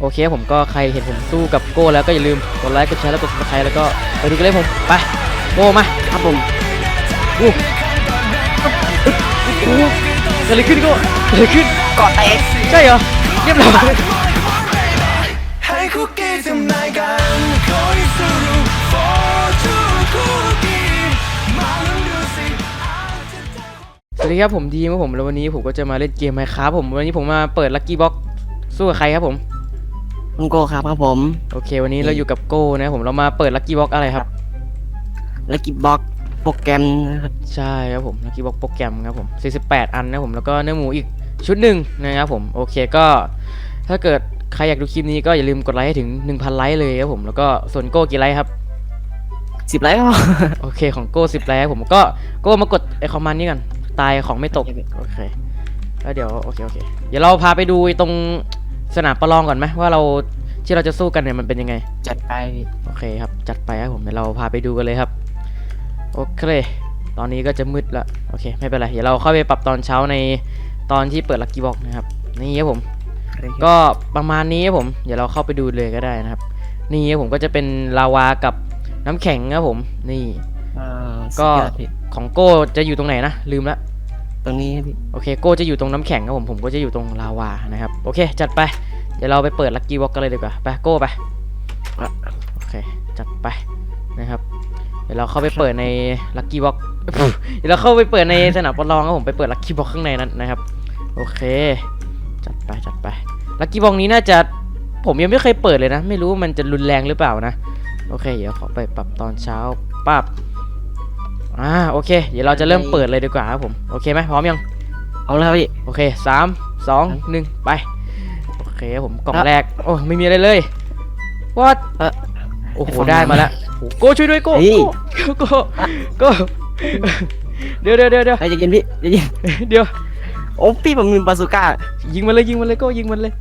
โอเคผมก็ใครเห็นผมสู้กับโก้แล้วก็อย่าลืมกดไลค์กดแชร์แล้วกด subscribe แล้วก็ไปดูกันเลยผมไปโก้มาครับผมอู้อู้เกิดอะไรขึ้นโก้เกิดอะไรขึ้นเกาะแตกใช่เหรอเรียบร้อยให้คุกกี้ทำนายกันคอยสรุป for two cookie มาลองดูสิอาจจะได้สวัสดีครับผมดีมครับผมแล้ววันนี้ผมก็จะมาเล่นเกมไมค์ครับผมวันนี้ผมมาเปิดลัคกี้บ็อกสู้กับใครครับผม คุณโกครับครับผมโอเค วันนี้เราอยู่กับโก้นะครับผมเรามาเปิดลัคกี้บ็อกอะไรครับแล้วกิบ็อกโปรแกรมนะครับใช่ครับผมลัคกี้บ็อกโปรแกรมครับผม48 อันนะครับผมแล้วก็เนื้อหมูอีกชุดหนึ่งนะครับผมโอเคก็ ถ้าเกิดใครอยากดูคลิปนี้ก็อย่าลืมกดไลค์ให้ถึง 1,000 ไลค์เลยครับผมแล้วก็ส่วนโก้กี่ไลค์ครับสิบไลค์ก็โอเคของโก้10ไลค์ครับผมก็โก้มากดไอคอมมานด์นี้ก่อนตายของไม่ตกโอเคโอเคแล้วเดี๋ยวโอเคโอเคเดี๋ยวเราพาไปดูไอ้ตรง สนามประลองก่อนไหมว่าเราที่เราจะสู้กันเนี่ยมันเป็นยังไง จัดไปโอเคครับ จัดไปครับผมเดี๋ยวเราพาไปดูกันเลยครับ โอเค ตอนนี้ก็จะมืดละโอเคไม่เป็นไรเดี๋ยวเราเข้าไปปรับตอนเช้าในตอนที่เปิดลักกี้บ็อกนะครับนี่ครับผม ก็ประมาณนี้ครับผม เดี๋ยวเราเข้าไปดูเลยก็ได้นะครับ นี่ครับผมก็จะเป็นลาวากับน้ำแข็งครับผมนี่อ่าก็สุดยอดพี่ของโก้จะอยู่ตรงไหนนะลืมละตรงนี้พี่โอเคโก้จะอยู่ตรงน้ำแข็งครับผมผมก็จะอยู่ตรงลาวานะครับ โอเค จัดไป เดี๋ยวเราไปเปิดลักกี้บ็อกกันเลยดีกว่า ไปโก้ไปอะโอเค จัดไปนะครับ เดี๋ยวเราเข้าไปเปิดในลักกี้บ็อกเดี๋ยวเราเข้าไปเปิดในสนามประลองครับผมไปเปิดลักกี้บ็อกข้างในนั้นนะครับ โอเค จัดไปจัดไปลักกี้บ็อกนี้น่าจะผมยังไม่เคยเปิดเลยนะ ไม่รู้ว่ามันจะรุนแรงหรือเปล่านะ โอเค เดี๋ยวขอไปปรับตอนเช้าปั๊บอ่าโอเค เดี๋ยวเราจะเริ่มเปิดเลยดีกว่าครับผม โอเคไหมพร้อมยัง เอาแล้วพี่ โอเคสามสองหนึ่งไปโอ เคครับผมกล่องอะแรก โอ้ไม่มีอะไรเลยวัดเอ่อโอ้โหไอ้ฝั่งได้นั้นมาแล้วโอ้โหโก้ช่วยด้วยโก้เฮ้ยโก้โก้เดี๋ยวเดี๋ยวเดี๋ยวเดี๋ยวใครจะกินพี่จะยิงเดี๋ยวโอ้พี่ผมมีบาซูก้ายิงมันเลยยิงมันเลยโก้ยิงมันเลย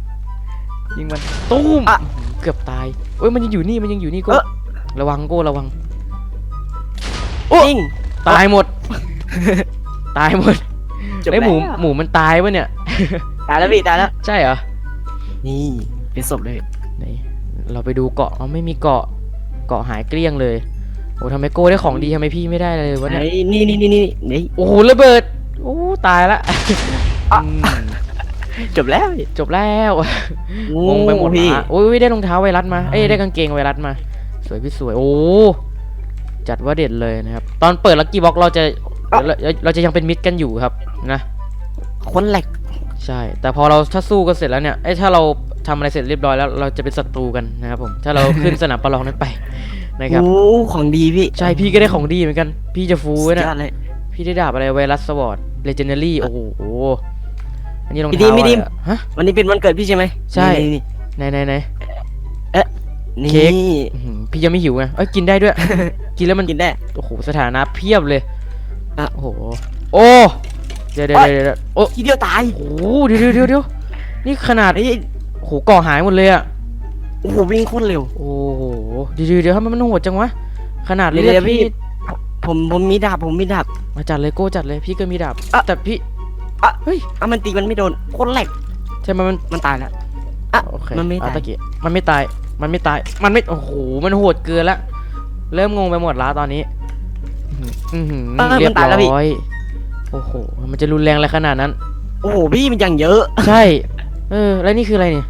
ยิงมันตุ้มอะเกือบตายโอ้ยมันยังอยู่นี่มันยังอยู่นี่โก้เอ้อระวังโก้ระวังยิงตายหมด ตายหมดจบไอ้ยหมูแล้วหมูมันตายปะเนี่ยตายแล้วพี่ตายแล้วใช่เหรอ นี่เป็นศพเลยไหนเราไปดูเกาะอ๋อไม่มีเกาะเกาะหายเกลี้ยงเลยโอ้ทำไมโก้ได้ของดีทำไมพี่ไม่ได้เลยวะไหนเนี่ยนี่นี่นี่นี่นี่โอ้โหระเบิดโอ้ตายละอะอืมจบแล้วพี่จบแล้วโอ้งงไปหมดพี่ละโอ้ยได้รองเท้าไวรัสมาเอ้ยได้กางเกงไวรัสมา สวยพี่สวยโอ้จัดว่าเด็ดเลยนะครับ ตอนเปิดลักกี้บ็อกเราจะเราเราเราจะยังเป็นมิตรกันอยู่ครับนะ คนแหลก ใช่ แต่พอเราถ้าสู้กันเสร็จแล้วเนี่ยไอ้ยถ้าเราทำอะไรเสร็จเรียบร้อยแล้วเราจะเป็นศัตรูกันนะครับผม ถ้าเราขึ้นสนามประลองนั้นไปนะครับโอ้ของดีพี่ ใช่พี่ก็ได้ของดีเหมือนกัน พี่จะฟูสุไว้ดนะยอดเลยพี่ได้ดาบอะไรไวรัสสวอร์ดเลเจนดารี่โอ้โหอันนี้รองพี่ดีเท้ามพี่ดีมอะไรอะฮะวันนี้เป็นวันเกิดพี่ใช่ไหมใช่นี่ไหนไหนไหนนี่เค้กนี่อื้อหือพี่ยังไม่หิวไงเอ้ยกินได้ด้วย กินแล้วมันกินได้โอ้โหสถานะเพียบเลยอะโอ้โหโอ้ เดี๋ยวเดี๋ยวเดี๋ยวเดี๋ยวโอ้ทีเดียวตายโหเดี๋ยวเดี๋ยวเดี๋ยวเดี๋ยวนี่ขนาดเฮ้ยโอ้โหก่อหายหมดเลยอะโอ้โหวิ่งโคตรเร็ว โอ้โหเดี๋ยวเดี๋ยวเดี๋ยวทำไมมันโหดจังวะ ขนาดเดี๋เลืยวอดเดี๋ยวพี่ พี่ผมผมมีดาบผมมีดาบ มาจัดเลยโก้จัดเลยพี่ก็มีดาบอะแต่พี่อะ เฮ้ยอะมันตีมันไม่โดนโคตรแหลกใช่ไหมมันมันตายแล้วอะโอเคมันไม่อะตาย ตะกี้มันไม่ตายมันไม่ตายมันไม่โอ้โหมันโหดเกินละเริ่มงงไปหมดละตอนนี้อื้อหือเออเรียมับนตายแล้วพี่ ร้อย โอ้โห มันจะรุนแรงอะไรขนาดนั้น โอ้โหพี่มันยังเยอะ ใช่ เออ แล้วนี่คืออะไรเนี่ย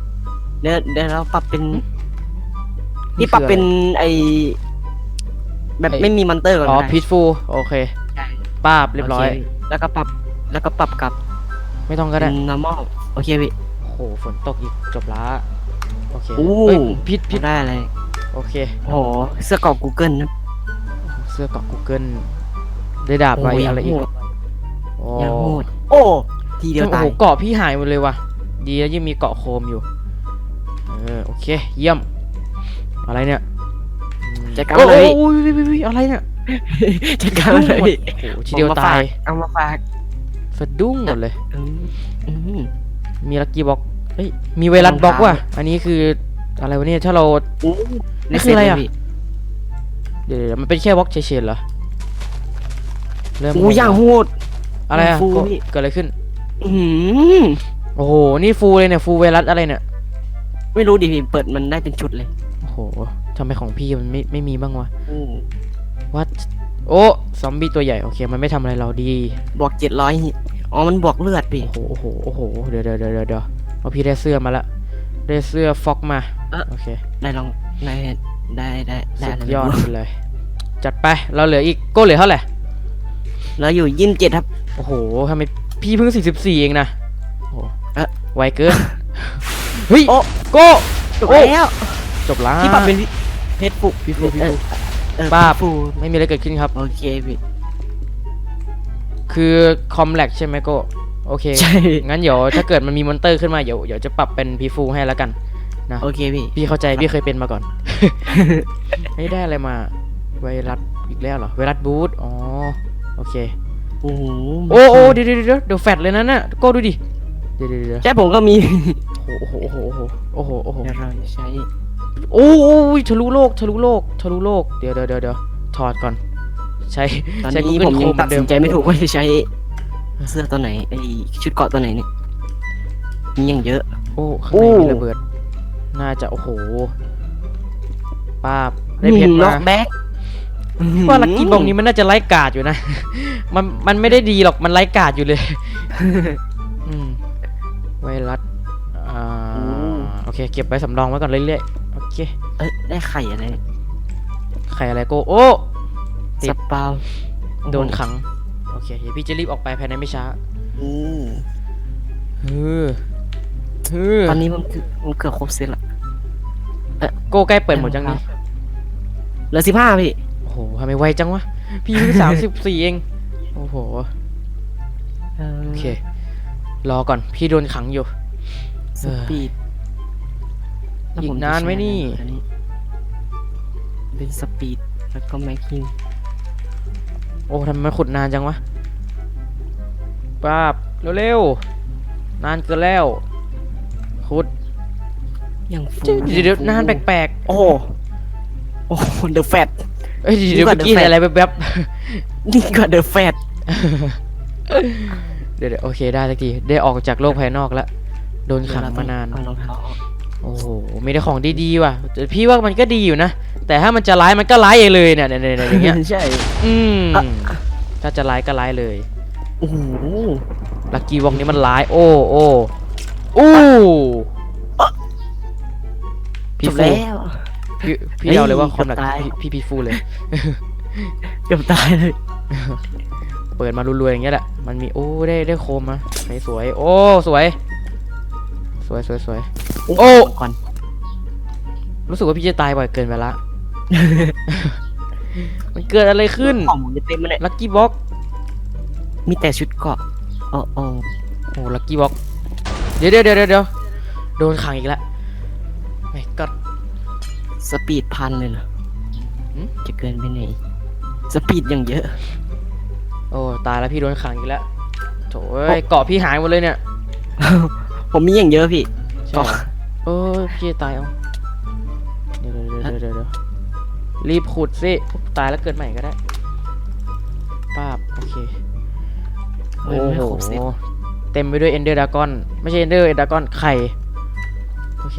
เดี๋ยวเดี๋ยวเราปรับเป็น นี่นี่คือปรับเป็นอะไรไอแบบไอ้ไม่มีมอนเตอร์ก่อนอ๋อก็ได้พีชฟูโอเคใช่ป้าบเรียบร้อยโคแล้วก็ปรับ แล้วก็ปรับกลับ ไม่ต้องก็ได้เป็น normal โอเคพี่โอ้โห ฝนตกอีกจบละโอเคโอ้เอ้ยพิษพิษได้อะไร โอเค โอ้โห เสื้อกรอก Google นะ เสื้อเกาะ Google ได้ดาบไปโอ้ยอะไรอีกโหดโอ้ยังโหดโอ้ทีเดียวโอ้ตาโหยเกาะพี่หายหมดเลยว่ะ ดีแล้วยังมีเกาะโคมอยู่ เออโอเค เยี่ยม อะไรเนี่ยอืมจัดการโอ้เลยโอ้ยโอ้ยโอ้ยโอ้ยอะไรเนี่ยจัดการเลยโอ้พี่โหทีเดียวผมมตายฝกเอามาฝากสะดุ้งหมดเลยอืมอืมมีลักกี้บ็อกเฮ้ย มีไวรัสรองบ็อกเท้าว่ะ อันนี้คืออะไรวะเนี่ย ถ้าเราโอ้นี่คืออะไรอะเสจเลยพี่เดี๋ยวเดี๋ยวมันเป็นแค่บ็อกเฉยๆเหรอ เริ่มโอ้ย่างโหด อะไรอะฟูก็พี่ เกิดอะไรขึ้น อืมโอ้โห นี่ฟูเลยเนี่ย ฟูไวรัสอะไรเนี่ย ไม่รู้ดิพี่เปิดมันได้เป็นชุดเลยโอ้โหทำไมของพี่มันไม่ไม่มีบ้างวะ อืมวัดโอ้ ซอมบี้ตัวใหญ่ โอเค มันไม่ทำอะไรเราดี บวกเจ็ดร้อยอ๋อมันบวกเลือดพี่ โอ้โห โอ้โห โอ้โห เดี๋ยวเดี๋ยวเดี๋ยวเดี๋ยวเดี๋ยวเอาพี่ได้เสื้อมาละ ได้เสื้อฟ็อกมาโอเค ได้ลองได้ได้ได้ได้สุดอะไรยอดไม่รู้ไปเลย จัดไป เราเหลืออีก โก้เหลือเท่าไหร่ แล้วอยู่ยี่สิบเจ็ดครับ โอ้โหทำไมพี่เพิ่ง 44 เองนะโอ้โหเอ๊ะ ไวเกิน เฮ้ย โอ้โก้จบโอ้แล้วจบละที่ปรับเป็นเพชรปุกพี่ฟูพี่เอฟูอเออป้าบฟูไม่มีอะไรเกิดขึ้นครับ โอเคพี่คือคอมแลกใช่ไหมโก้โอเค ใช่งั้นเดี๋ยวถ้าเกิดมันมีมอนเตอร์ขึ้นมาเดี๋ยวเดี๋ยวจะปรับเป็นพีฟูให้แล้วกัน โอเคพี่ พี่เข้าใจพี่เคยเป็นมาก่อน ไม่ได้อะไรมา ไวรัสอีกแล้วเหรอ ไวรัสบูทอ๋อ โอเค โอ้โหโอ้โอ้เดี๋ยวเดี๋ยวเดี๋ยวเดี๋ยวแฟดเลยนะน่ะโก้ดูดิเดี๋ยวเดี๋ยวเดี๋ยวใช่ผมก็มีโอ้โหโอ้โหโอ้โหโอ้โหโอ้โหเดี๋ยวเราใช้โอ้โอ้ยทะลุโลกทะลุโลกทะลุโลกเดี๋ยวเดี๋ยวเดี๋ยวเดี๋ยวถอดก่อน ใช้ตอนใช้ นี้ Google ผมยัง Chrome ตัดเหมือนเดิสิมนใจไม่ถูกว่าจะใช้เสื้อตัวไหนไอชุดเกราะตัวไหนเนี่ยมีอย่างเยอะ โอ้ข้างในโอ้มีระเบิด น่าจะโอ้โหป้าบได้เพชรล็มาอกแบ็ก ว่าลักกี้บองนี้มันน่าจะไร้กาดอยู่นะ มันมันไม่ได้ดีหรอกมันไร้กาดอยู่เลยอืมไวรัสอ่าโอเค เก็บไว้สำรองไว้ก่อนเรื่อยๆโอเคเอ้ยได้ไข่อะไรเนี่ยใครอะไรโกโอ้ติดสปาวโดนขัง โอเคเดี๋ยวพี่จะรีบออกไปภายในไม่ช้าอืมฮือฮือตอนนี้มันคือมันเกือบครบเซตละโกใกล้เปิดหมดจังนี่เหลือสิบห้าพี่ โอ้โหทำไมไวจังวะ พี่เพิ่งสามสิบสี่เอง โอ้โห โอเค รอก่อน พี่โดนขังอยู่ สปีดแล้วอีกผมจะนานไหมใช้นี่อัเป็นสปีด แล้วก็แม็กคิงโอ้ทำไมมันขุดนานจังวะป้าบเร็วๆ นานเกินแล้ว ขุดยังฟูเดี๋ยวเดี๋ยวๆนานแปลกโอ้โห โอ้เดอะแฟตๆ เอ้ยเดี๋ยวนี่ๆกว่าเมื่อกี้ The เห็น Fat อะไรแวบนี่ก็เดอะแฟตๆเดี๋ยวๆโอเคได้สักทีได้ออกจากโลกภายนอกแล้วโดนขังมานาน เอารองเท้าออกโอ้โหมีแต่ของดีๆว่ะแต่พี่ว่ามันก็ดีอยู่นะ แต่ถ้ามันจะร้ายมันก็ร้ายเองเลยเนี่ยเนี่ยเนี่ยเนี่ยอย่างเงี้ย ใช่ อืม อะ ถ้าจะร้ายก็ร้ายเลย โอ้โหลักกี้วอกนี้มันร้าย โอ้โอ้อู้พี่จบฟูแล้ว พี่พี่เฮ้ยเดาเลยว่าความหลักเกือบตายพี่พี่พี่ฟูเลย เกือบตายเลย เปิดมารวยๆอย่างเงี้ยแหละ มันมีโอ้ได้ได้โคมมาใสสวยโอ้สวย สวยสวยสวยโอ้ ก่อน รู้สึกว่าพี่จะตายบ่อยเกินไปละ มันเกิดอะไรขึ้น ของผมจะเต็มเลยลักกี้บ็อกมีแต่ชุดเกราะอ๋ออ๋อโอ้ลักกี้บ็อกเดี๋ยวเดี๋ยวเดี๋ยวเดี๋ยวโดนขังอีกแล้วไม่ก็ สปีดพันเลยเหรอหืมจะเกินไปไหนสปีดอย่างเยอะ โอ้ตายแล้วพี่โดนขังอีกแล้วโถเอ้ยเกาะพี่หายหมดเลยเนี่ย ผมมีอย่างเยอะพี่ใช่เหรอเออพี่จะตายเอาเดี๋ยวเดี๋ยวเดี๋ยวเดี๋ยวเดี๋ยวรีบขุดสิตายแล้วเกิดใหม่ก็ได้ป้าบโอเคเฮ้ยโอ้ไม่โหครบเซตเต็มไปด้วยเอนเดอร์ดากอนไม่ใช่เอนเดอร์ดากอนไข่โอเค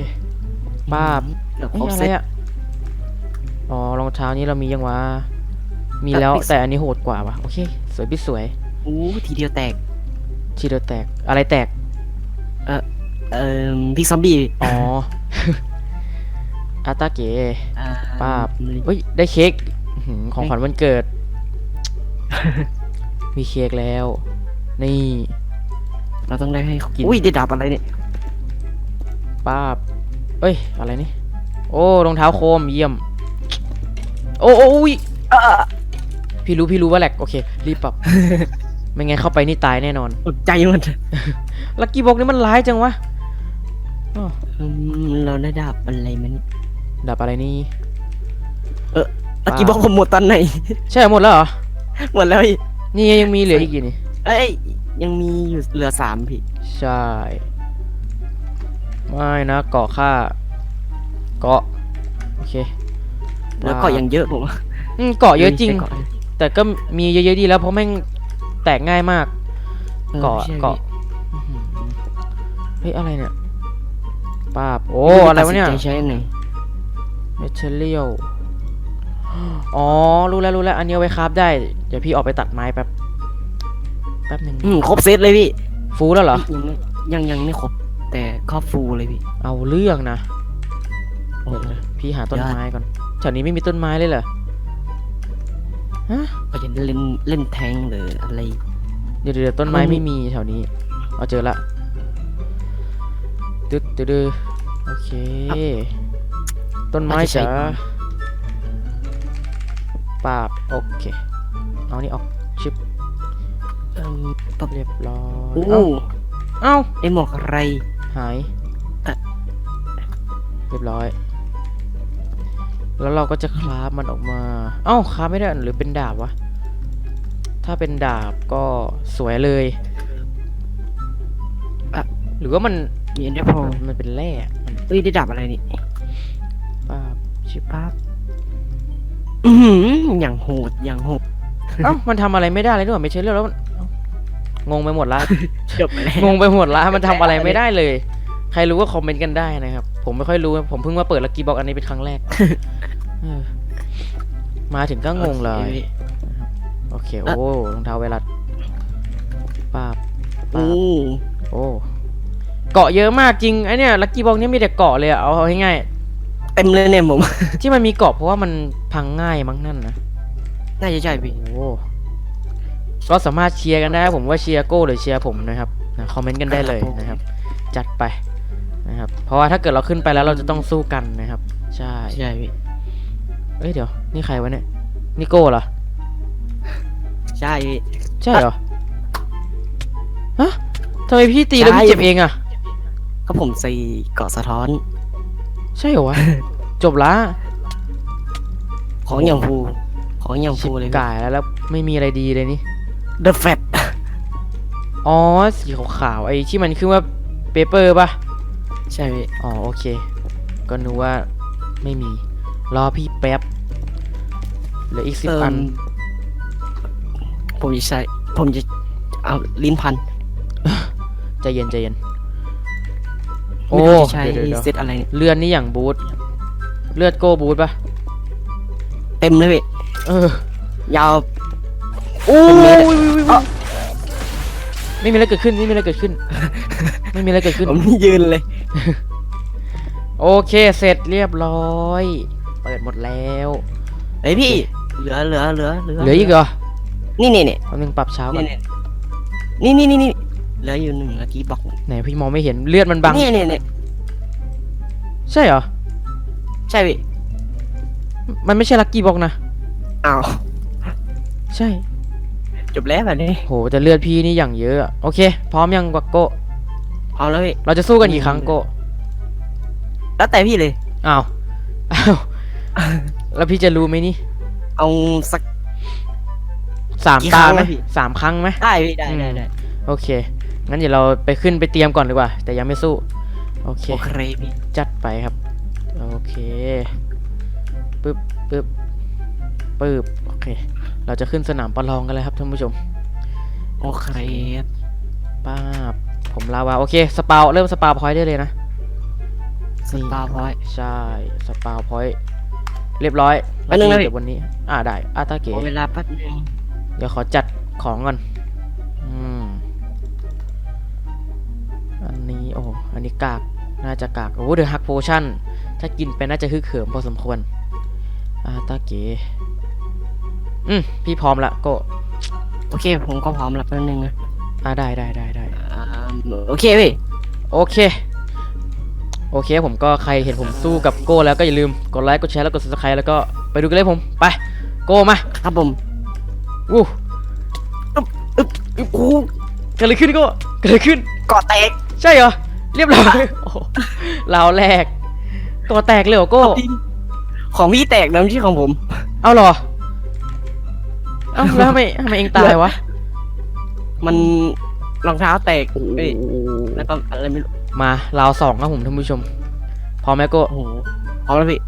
ป้าบเดี๋ยวคเอ้รยบอะเซไรตอะ อ๋อรองเท้านี้เรามียังวะ มีอะแล้ว Pix แต่อันนี้โหดกว่าวะโอเค สวยพี่สวย อู้ทีเดียวแตก ทีเดียวแตกอะไรแตก เอ่อพี่ซอมบี้อ๋อ อาตาเก๋ อ่าป้าบ เฮ้ยได้เค้กอื้อหือของขวัญวันเกิด มีเค้กแล้ว นี่เราต้องได้ให้เขากินอุ้ยได้ดาบอะไรเนี่ยป้าบเอ้ย อะไรนี่ โอ้รองเท้าโคมเยี่ยม โอ้โอ้อุ้ยอะพี่รู้พี่รู้ว่าแหลกโอเค รีบปรับ ไม่งั้นเข้าไปนี่ตายแน่นอน ตกใจหมันลักกี้บ็อกนี่มันร้ายจังวะอ้ออืมเราได้ดาบอะไรมันดับอะไรนี่ตะกี้บอกผมหมดตอนไหน ใช่หมดแล้วเหรอ หมดแล้วพี่นี่ยังมีเหลืออีกกี่นี่ เอ้ย ยังมีอยู่เหลือสามพี่ ใช่ ไม่นะเกาะค่าเกาะ โอเค แล้วก็ยังเยอะผมว่าอืมเกาะเยอะจริงใช้เกาะแต่ก็มีเยอะๆดีแล้วเพราะแม่งแตกง่ายมาก ออเกาะใช่เกาะอื้อหือเฮ้ยอะไรเนี่ยป้าบโอ้อะไรวะเนี่ย ตัดสิใจใช้อันไหน เมทเรียลอ๋อ รู้แล้วรู้แล้ว อันนี้เอาไว้คราฟได้ เดี๋ยวพี่ออกไปตัดไม้แป๊บ แป๊บหนึ่งอืมครบเซตเลยพี่ฟูแล้วเหรอ ยังไม่ยังยังไม่ครบ แต่ครอบฟูเลยพี่ เอาเรื่องนะโอ้เดี๋ยวโหนะพี่หาต้นยอดไม้ก่อนแถวนี้ไม่มีต้นไม้เลยเหรอฮะก็จะเล่นเล่นแทงหรืออะไร เดี๋ยวเดี๋ยวต้นไม้อืมไม่มีแถวนี้เอาเจอละตึ๊ดตึ๊ดตึ๊ดโอเค ต้นไม้ว่าจะใช้จ๋าก่อนปาบโอเค เอานี่ออกชิปเอิ่มปั๊บเรียบร้อยโอ้เอ้าเอ้าไอหมวกอะไร หายอะเรียบร้อย แล้วเราก็จะคราฟมันออกมาเอ้าคราฟไม่ได้หรือเป็นดาบวะ ถ้าเป็นดาบก็สวยเลยอะหรือว่ามันมีเอ็นเดอร์โพมันเป็นแร่มันเอ้ยได้ดับอะไรนี่ป้าบชิบปั๊บอือหืออย่างโหดอย่างโหดเอ้ามันทำอะไรไม่ได้เลยด้วยไม่ใช่เรื่องแล้วมันเอ้างงไปหมดละ จบไปแล้ว งงไปหมดละมันทำอะไรไม่ได้เลย ใครรู้ก็คอมเมนต์กันได้นะครับ ผมไม่ค่อยรู้ผมเพิ่งมาเปิดลักกี้บ็อกอันนี้เป็นครั้งแรกเออมาถึงก็งงเลย โอเค โอ้รองเท้าไวรัสป้าบโอ้โอ้เกาะเยอะมากจริงไอเนี่ยลักกี้บ็อกนี่มีแต่เกาะเลยอะเอาเอาให้ง่ายเต็มเลยเนี่ยผม ๆที่มันมีเกาะเพราะว่ามันพังง่ายมั้งนั่นนะ น่าจะใช่พี่ โอ้ก็สามารถเชียร์กันได้ครับผมว่าเชียร์โก้หรือเชียร์ผมนะครับนะคอมเมนต์กันได้เลยนะครับ จัดไป นะครับ เพราะว่าถ้าเกิดเราขึ้นไปแล้วเราจะต้องสู้กันนะครับ ใช่ใช่พี่เอ้ยเดี๋ยว นี่ใครวะเนี่ยนี่โก้เหรอ ใช่พี่ ใช่เหรอ ฮะทำไมพี่ตีแล้วพี่ใช่เจ็บเองอะก็ผมใส่เกาะสะท้อน ใช่เหรอวะ จบละของอย่างฟูของอย่างชิฟูบเลยกายแล้วแล้วไม่มีอะไรดีเลยนี่ The Fat อ๋อ สีขาวๆไอ้ที่มันขึ้นว่าเปเปอร์ป่ะ ใช่พี่อ๋อโอเค ก็นึกว่าไม่มี รอพี่แป๊บเหลืออีกสิบเอิ่อันมผมจะใช้ผมจะเอาลิ้นพันใจเย็นใจเย็นไม่โอ้รู้จะใช้เดี๋ยวเดี๋ยวเซตอะไรเนี่ยเลือดนี่อย่างบูทเลือดโก้บูทป่ะเต็มเลยพี่เออ ยาว โอ้ยเป็นเมตรอุ๊ยอุ๊ยอุ๊ยไม่มีอะไรเกิดขึ้นไม่มีอะไรเกิดขึ้น ไม่มีอะไรเกิดขึ้น ผมยืนเลย โอเค เสร็จเรียบร้อย เปิดหมดแล้ว เฮ้ยพี่ เหลือเหลือเหลือเหลือเหลืออีกเหรอ นี่นี่นี่แป๊บนึงปรับเช้าก่อนนี่นี่นี่นี่นี่เหลืออยู่หนึ่งนาทีบอกไหนพี่มองไม่เห็นเลือดมันบัง นี่นี่นี่ใช่เหรอ ใช่พี่ มันไม่ใช่ลักกี้บ็อกนะ อ้าว ใช่ จบแล้วแบบนี้โหแต่เลือดพี่นี่อย่างเยอะอะโอเค พร้อมยังกวักโกะ เอาแล้วพี่เราจะสู้กันกี่ครั้งโกะแล้วแต่พี่เลย อ้าวอ้าวแล้วพี่จะรู้ไหมนี่เอาสัก สามกี่ตาครั้งไหมนะพี่ สามครั้งไหม ได้พี่ได้อืมได้ได้โอเค งั้นเดี๋ยวเราไปขึ้นไปเตรียมก่อนดีกว่า แต่ยังไม่สู้ โอเค โอเคพี่จัดไปครับ โอเคปึ๊บปึ๊บปึ๊บโอเค เราจะขึ้นสนามประลองกันเลยครับท่านผู้ชม โอเคป้าบ ผมลาวาโอเคสปาวเริ่มสปาวพอยต์ได้เลยนะสตาร์พอยต์ใช่สปาวพอยต์เรียบร้อยแป๊บนึงนะพี่เดี๋ยววันนี้ อ่าได้อาตาเก๋ขอเวลาแป๊บนึงเดี๋ยวขอจัดของก่อนอืมอันนี้โอ้อันนี้กากน่าจะกากโอ้เดอะฮักโพชั่นถ้ากินไปน่าจะฮึกเหิมพอสมควรอาตาเก๋อืมพี่พร้อมละโก็โอเค ผมก็พร้อมแล้วแป๊บนึงนะ อ่าได้ได้ได้ได้อ่าโอเคพี่โอเค โอเคผมก็ใครเห็นผมสู้กับโก้แล้วก็อย่าลืมกดไลค์กดแชร์แล้วกด subscribe แล้วก็ไปดูกันเลยผมไปโก้มาครับผมวู้โอ้เกิดอะไรขึ้นโก้เกิดอะไรขึ้นเกาะแตกใช่เหรอเรียบร้อยโอ้โหราวแรกก่อแตกเลยเหรอโก้ของพี่แตกนะไม่ใช่ของผม เอาเหรอเอ้าแล้วทำไมทำไมเองตายวะ มันรองเท้าแตกเอ้ยแล้วก็อะไรไม่รู้มาราวสองครับผมท่านผู้ชม พร้อมไหมโก้โอ้โหพร้อมแล้วพี่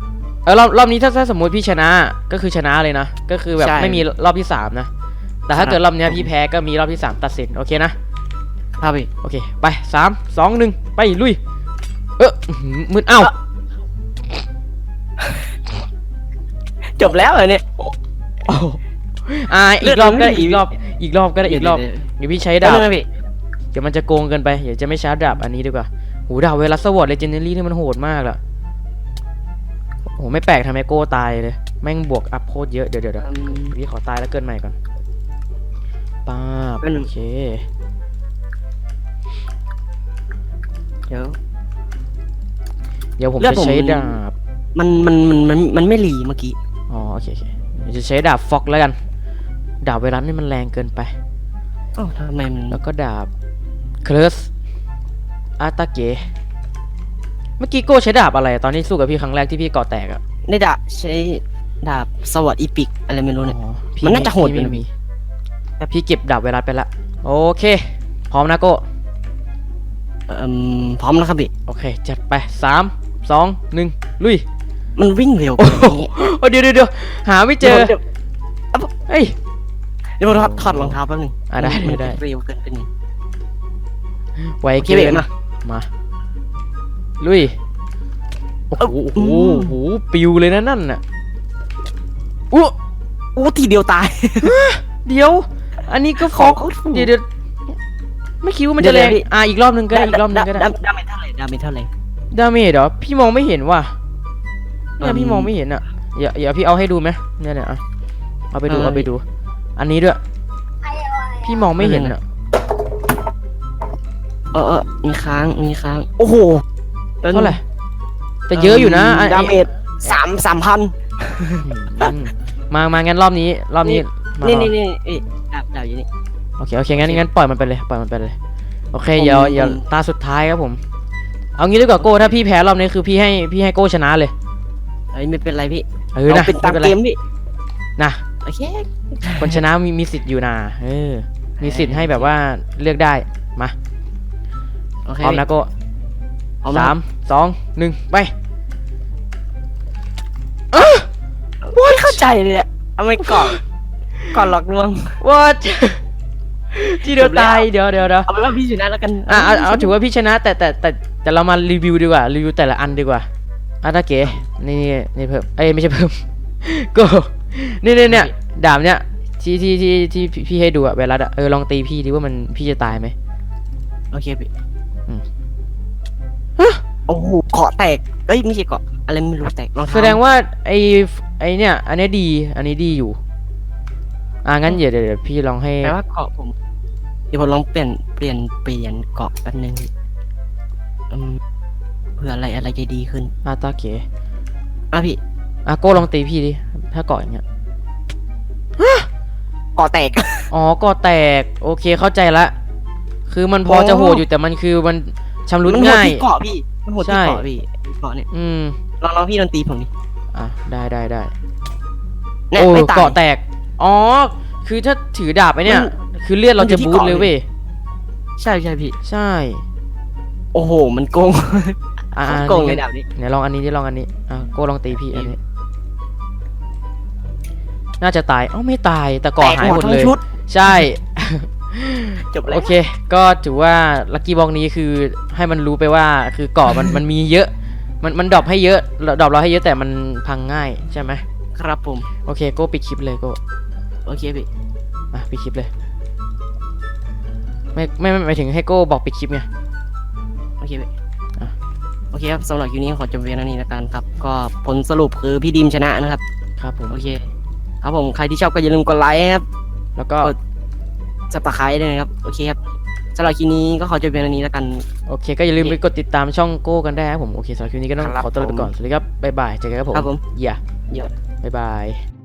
เออรอบรอบนี้ถ้าถ้าสมมติพี่ชนะก็คือชนะเลยนะ ก็คือแบบใช่ไม่มีรอบที่สามนะ แต่ถ้าครับเกิดรอบเนี้ยพี่แพ้ก็มีรอบที่สามตัดสินโอเคนะ ครับพี่ โอเค ไปสามสองหนึ่งไป ลุย เอออื้อหือมึนเอ้า จบแล้วเหรอเนี่ยโอ้โห อ่าอีกรอบก็ได้อีกรอบอีกรอบก็ได้อีกรอบเดี๋ยวเดี๋ยวพี่ใช้เดี๋ยวดาบเดี๋ยวพี่เดี๋ยวมันจะโกงเกินไปเดี๋ยวจะไม่ชาร์จดาบอันนี้ดีกว่าหูดาบเวลัสวอร์ดเลเจนเดอรี่นี่มันโหดมากละโอ้ไม่แปลกทำไมโก้ตายเลยแม่งบวกอัพโคตรเยอะเดี๋ยวเดี๋ยวเดี๋ยวอืมพี่ขอตายแล้วเกินใหม่ก่อนป้าบแป๊บนึงโอเคเดี๋ยวเดี๋ยวผมเลือดจะผมใช้ดาบ มันมันมันมันมันไม่รีเมื่อกี้ อ๋อโอเคโอเคเดี๋ยวจะใช้ดาบฟ็อกแล้วกัน ดาบเวลัสนี่มันแรงเกินไปอ้าวทำไมมันแล้วก็ดาบเคลสอาตาเกะเมื่อกี้โก้ใช้ดาบอะไร ตอนที่สู้กับพี่ครั้งแรกที่พี่เกาะแตกอะได้ดาบใช้ดาบสวัสดอีปิกอะไรไม่รู้เนี่ยอ๋อพี่มันน่าจะโหดพี่อยู่ไม่นะ มีแต่พี่เก็บดาบเวลาไปละ โอเค พร้อมนะโก้เอ่มพร้อมแล้วครับพี่โอเค จัดไปสามสองหนึ่งลุย มันวิ่งเร็วกว่านี้โอ้เดี๋ยวเดี๋ยวเดี๋ยวหาไม่เจอเดี๋ยวเฮ้ย เดี๋ยวผมถอดถอดรองเท้าแป๊บนึงอะได้มันได้เร็วเกินไปหนึ่งไวโอเคเกิพี่นมามา ลุย โอ้โหเอ้าโอ้โหอืม โอ้โหปิวเลยนะนั่นน่ะอู้โอ้ทีเดียวตาย เดี๋ยว อันนี้ก็ฟอกของเขาถูกเดี๋ยวเดี๋ยวไม่คิดว่ามันจะเดี๋แรยวงพี่ อะอีกรอบหนึงก็ได้อีกรอบหนึงก็ได้ดาดาเมจเท่าไหร่ดาเมจเท่าไหร่ ดาเมจเหรอ พี่มองไม่เห็นว่ะเนี่ยอืมพี่มองไม่เห็นอะอย่าอย่าพี่เอาให้ดูไหมเนี่ยเนี่ยอะเอาไปดูเออเอาไปดู อันนี้ด้วยพี่มองไม่เห็นอะเออเออมีค้าง มีค้างโอ้โหเท่าไหร่แต่เยอะอยู่นะอันดาเมจสามสามพันอืมมามางั้นรอบนี้ รอบนี้มานี่เอานี่นี่เอ้ยดาบดาบอยู่นี่ โอเคโอเคงั้นงั้นปล่อยมันไปเลยปล่อยมันไปเลย โอเคผมเดี๋ยวเดี๋ยวผม ตาสุดท้ายครับผม เอางี้ดีกว่าโก้ถ้าพี่แพ้รอบนี้คือพี่ให้พี่ให้โก้ชนะเลยเอ้ยไม่เป็นไรพี่เออนะเป็นตามไป็นเกไรมพี่นะ โอเคคนชนะมีมีสิทธิ์อยู่นะเออ มีสิทธิ์ให้แบบว่าเลือกได้ มาโอเคพร้อมนะโก้พร้อมสามสองหนึ่งไปโอ้ยเข้าใจเลยอะเอาไม่ก่อนก่อนหลอกลวง what ที่เดียวจบแล้วตายเดี๋ยวเดี๋ยวเดี๋ยวเอาเป็นว่าพี่ชนะแล้วกันอะเอาเอาถือว่าพี่ชนะ แต่แต่แต่แต่เรามารีวิวดีกว่ารีวิวแต่ละอันดีกว่าอะตาเก๋นี่นี่เพิ่มเอ้ยไม่ใช่เพิ่มโก็ นี่เนี่ยเนี่ยดาบเนี่ยที่ที่ที่ที่พี่พี่ให้ดูอะเวลาอะเออลองตีพี่ดิว่ามันพี่จะตายไหมโอเคพี่อืมโอ้โหเกาะแตกเอ้ยไม่ใช่เกาะอะไรไม่รู้แตกรองเท้าแสดงว่าไอไอเนี่ย อันเนี้ยดี อันนี้ดีอยู่ อะงั้นเดี๋ยวเดี๋ยวเดี๋ยวพี่ลองให้แปลว่าเกาะผม เดี๋ยวผมลองเปลี่ยนเปลี่ยนเปลี่ยนเกาะแป๊บนึงอืมเพื่ออะไรอะไรจะดีขึ้นอาตาเก๋อะพี่ อะโก้ลองตีพี่ดิ ถ้าเกาะอย่างเงี้ยเกาะแตก อ๋อเกาะแตก โอเคเข้าใจละ คือมันพอโอ้จะโหดอยู่แต่มันคือมันชำรุดมันโหดง่าย ที่เกาะพี่ มันโหดใช่ที่เกาะพี่เกาะเนี่ยอืม ลองลองพี่ดนตรีผมดิอะ ได้ได้ได้เนี่ยโอ้ไม่ตาย เกาะแตก อ๋อ คือถ้าถือดาบไปเนี่ยมันคือเลือดเรามันอยู่จะที่บูทเกาะเลยเว้ย ใช่ใช่พี่ ใช่ โอ้โห มันโกงอะโคตอะรโกงเลยดาบนี้เดี๋ยวลองอันนี้ดิลองอันนี้ อะโก้ลองตีพี่อันนี้ น่าจะตาย เอ้าไม่ตายแต่เกาะหายหมดทั้งเลยชุดใช่ จบแล้ว โอเค ก็ถือว่าลัคกี้บ็อกนี้คือให้มันรู้ไปว่าคือเกาะมันมันมีเยอะ มันมันดรอปให้เยอะดรอปเราให้เยอะแต่มันพังง่ายใช่ไหมครับผม โอเคโก้ปิดคลิปเลยโก้โอเคพี่อะปิดคลิปเลย ไม่ไม่ไม่หมายถึงให้โก้บอกปิดคลิปไงโอเคพี่อะโอเคครับสำหรับคลิปนี้ขอจบเพียงเท่านี้แล้วกันครับ ก็ผลสรุปคือพี่ดิมชนะนะครับ ครับผม โอเค ครับผมใครที่ชอบก็อย่าลืมกดไลค์ครับ แล้วก็กดสับตะไคร้ด้วยนะครับ โอเคครับสำหรับคลิปนี้ก็ขอจบเพียงเท่านี้แล้วกัน โอเค ก็อย่าลืมไปกดติดตามช่องโก้กันได้ครับผม โอเคสำหรับคลิปนี้ก็ต้องครับขอตัวลาไปผมก่อน สวัสดีครับ บ๊ายบาย เจอกันครับผมครับผมอย่าเดี๋ยวบ๊ายบาย